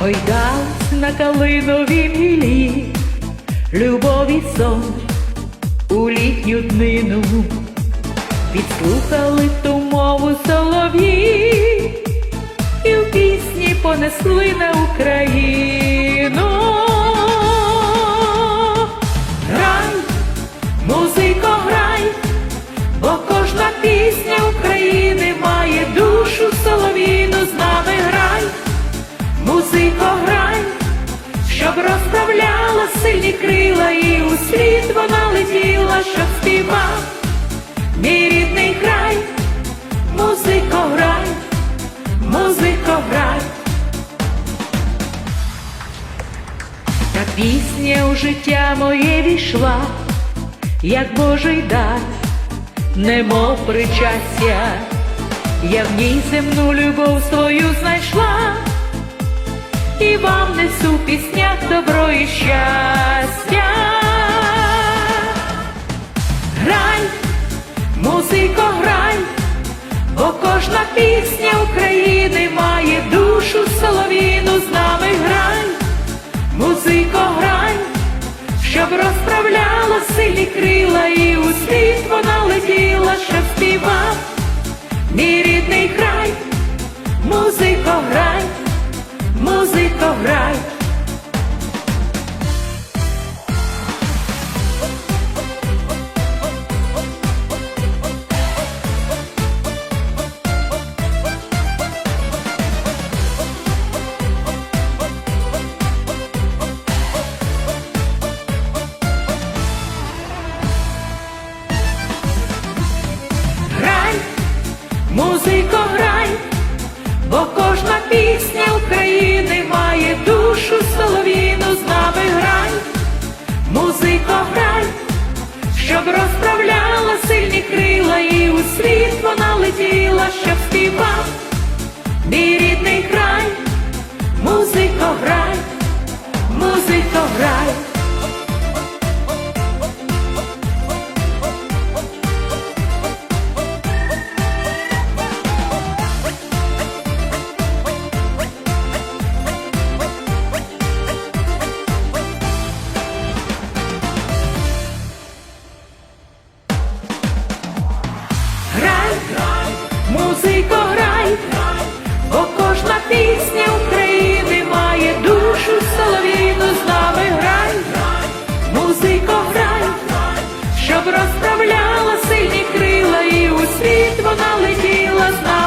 Гойдалась на калиновім гілі, любові сон у літню днину, підслухали ту мову солов'ї, і в пісні понесли на Україну. Та пісня у життя моє війшла, як Божий дар, немов причастя, я в ній земну любов свою знайшла, і вам несу в піснях добро і щастя. Грай, музико, грай, бо кожна пісня України має душу сильні крила, і у світ вона летіла, щоб співав мій рідний край, музико грай, музико. Грай, музико, грай, бо кожна пісня України має душу солов'їну, з нами грай, музико, грай, щоб розправляла сильні крила, і у світ вона летіла, щоб співав. Мій рідний край, вона летіла з нами.